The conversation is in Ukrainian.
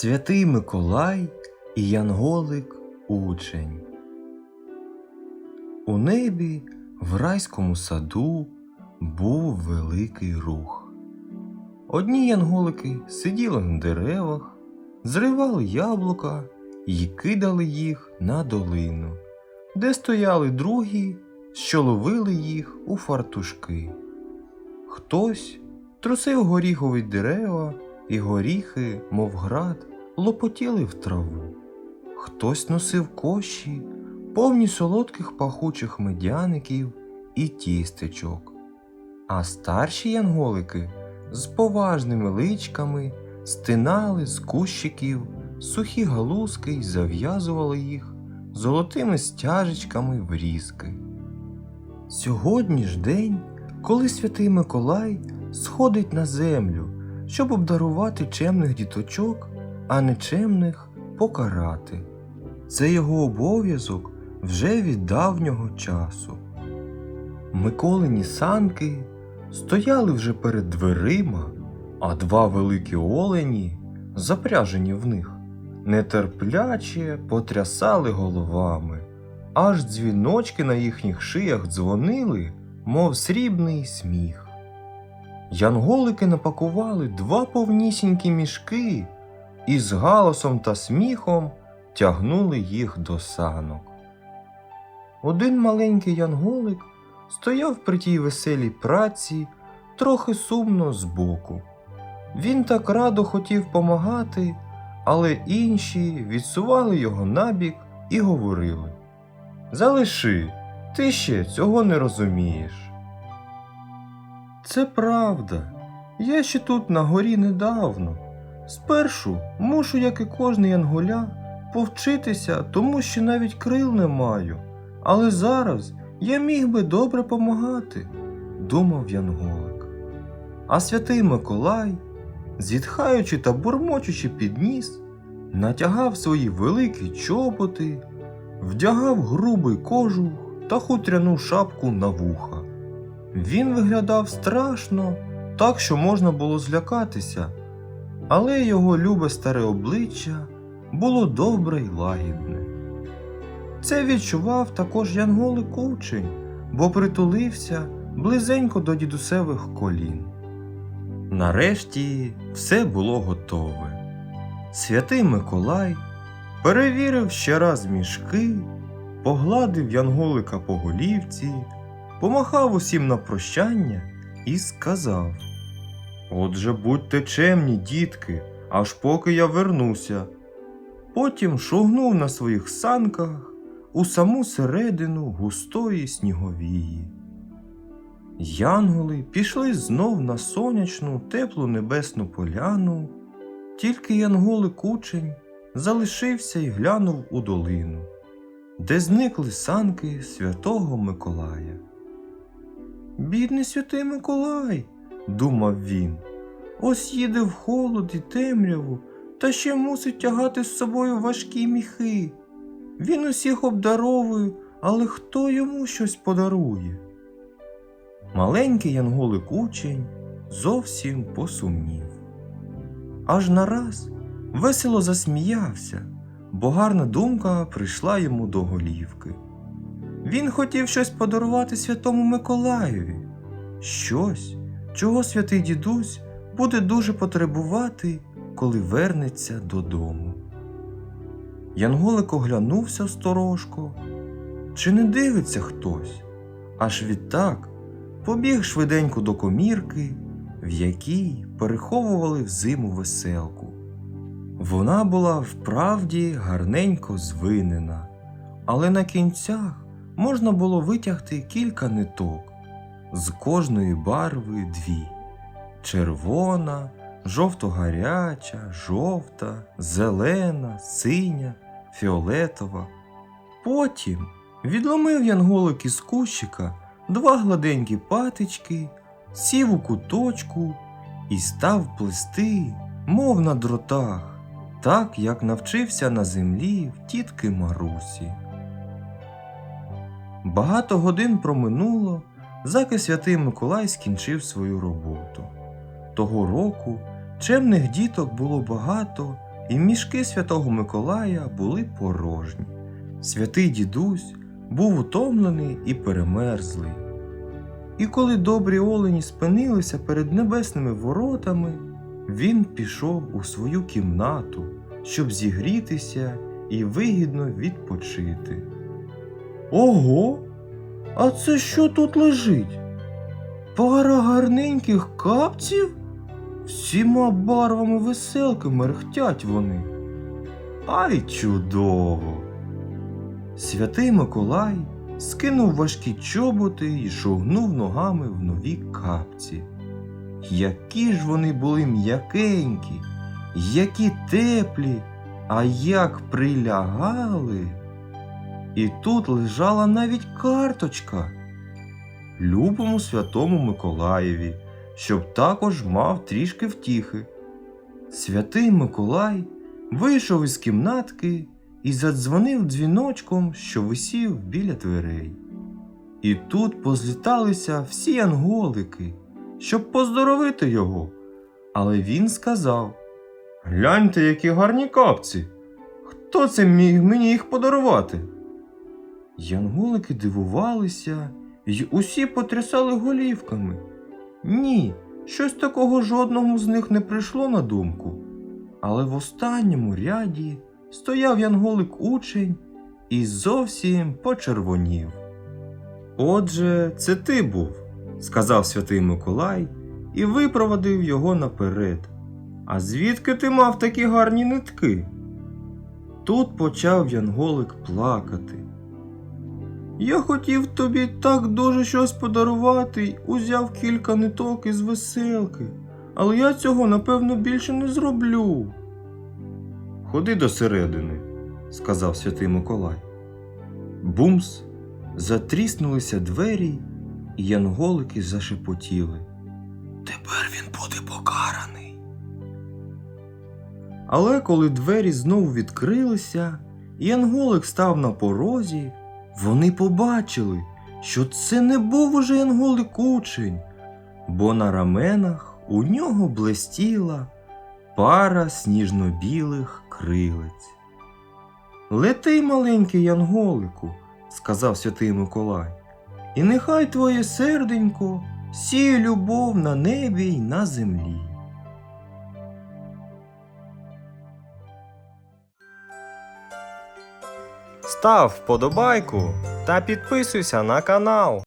Святий Миколай і Янголик учень. У небі в райському саду був великий рух. Одні янголики сиділи на деревах, зривали яблука і кидали їх на долину, де стояли другі, що ловили їх у фартушки. Хтось трусив горіхові дерева, і горіхи, мов град, лопотіли в траву. Хтось носив коші, повні солодких пахучих медяників і тістечок. А старші янголики з поважними личками стинали з кущиків сухі галузки й зав'язували їх золотими стяжечками в різки. Сьогодні ж день, коли святий Миколай сходить на землю, щоб обдарувати чемних діточок, а нечемних покарати. Це його обов'язок вже від давнього часу. Миколині санки стояли вже перед дверима, а два великі олені, запряжені в них, нетерпляче потрясали головами, аж дзвіночки на їхніх шиях дзвонили, мов срібний сміх. Янголики напакували два повнісінькі мішки і з галасом та сміхом тягнули їх до санок. Один маленький янголик стояв при тій веселій праці трохи сумно збоку. Він так радо хотів помагати, але інші відсували його набік і говорили Залиши, ти ще цього не розумієш. Це правда. Я ще тут на горі недавно. Спершу мушу, як і кожний янголя, повчитися, тому що навіть крил не маю. Але зараз я міг би добре помагати, думав янголик. А святий Миколай, зітхаючи та бурмочучи під ніс, натягав свої великі чоботи, вдягав грубий кожух та хутряну шапку на вуха. Він виглядав страшно, так що можна було злякатися, але його любе старе обличчя було добре й лагідне. Це відчував також Янголик учень, бо притулився близенько до дідусевих колін. Нарешті все було готове. Святий Миколай перевірив ще раз мішки, погладив Янголика по голівці, помахав усім на прощання і сказав: Отже, будьте чемні, дітки, аж поки я вернуся. Потім шугнув на своїх санках у саму середину густої сніговії. Янголи пішли знов на сонячну теплу небесну поляну, тільки янголик учень залишився і глянув у долину, де зникли санки святого Миколая. Бідний святий Миколай, думав він, ось їде в холод і темряву, та ще мусить тягати з собою важкі міхи. Він усіх обдаровує, але хто йому щось подарує? Маленький янголик учень зовсім посумнів. Аж нараз весело засміявся, бо гарна думка прийшла йому до голівки. Він хотів щось подарувати святому Миколаєві, щось, чого святий дідусь буде дуже потребувати, коли вернеться додому. Янголик оглянувся сторожко. Чи не дивиться хтось? Аж відтак побіг швиденько до комірки, в якій переховували взиму веселку. Вона була вправді гарненько звинена, але на кінцях можна було витягти кілька ниток, з кожної барви дві червона, жовто-гаряча, жовта, зелена, синя, фіолетова. Потім відломив янголик із кущика два гладенькі патички, сів у куточку і став плести, мов на дротах, так як навчився на землі в тітки Марусі. Багато годин проминуло, заки святий Миколай скінчив свою роботу. Того року чемних діток було багато і мішки святого Миколая були порожні. Святий дідусь був утомлений і перемерзлий. І коли добрі олені спинилися перед небесними воротами, він пішов у свою кімнату, щоб зігрітися і вигідно відпочити. Ого! А це що тут лежить? Пара гарненьких капців? Всіма барвами веселки мерехтять вони. Ай чудово! Святий Миколай скинув важкі чоботи і шогнув ногами в нові капці. Які ж вони були м'якенькі, які теплі, а як прилягали. І тут лежала навіть карточка. Любому святому Миколаєві, щоб також мав трішки втіхи. Святий Миколай вийшов із кімнатки і задзвонив дзвіночком, що висів біля дверей. І тут позліталися всі анголики, щоб поздоровити його. Але він сказав: Гляньте, які гарні капці. Хто це міг мені їх подарувати? Янголики дивувалися й усі потрясали голівками. Ні, щось такого жодному з них не прийшло на думку. Але в останньому ряді стояв янголик учень і зовсім почервонів. Отже, це ти був, сказав святий Миколай і випровадив його наперед. А звідки ти мав такі гарні нитки? Тут почав янголик плакати. Я хотів тобі так дуже щось подарувати узяв кілька ниток із веселки, але я цього напевно більше не зроблю. Ходи до середини, сказав святий Миколай. Бумс, затріснулися двері, і янголики зашепотіли. Тепер він буде покараний. Але коли двері знову відкрилися, янголик став на порозі, вони побачили, що це не був уже янголик учень, бо на раменах у нього блистіла пара сніжно-білих крилець. Лети, маленький янголику, сказав святий Миколай, і нехай твоє серденько сіє любов на небі й на землі. Став вподобайку та підписуйся на канал.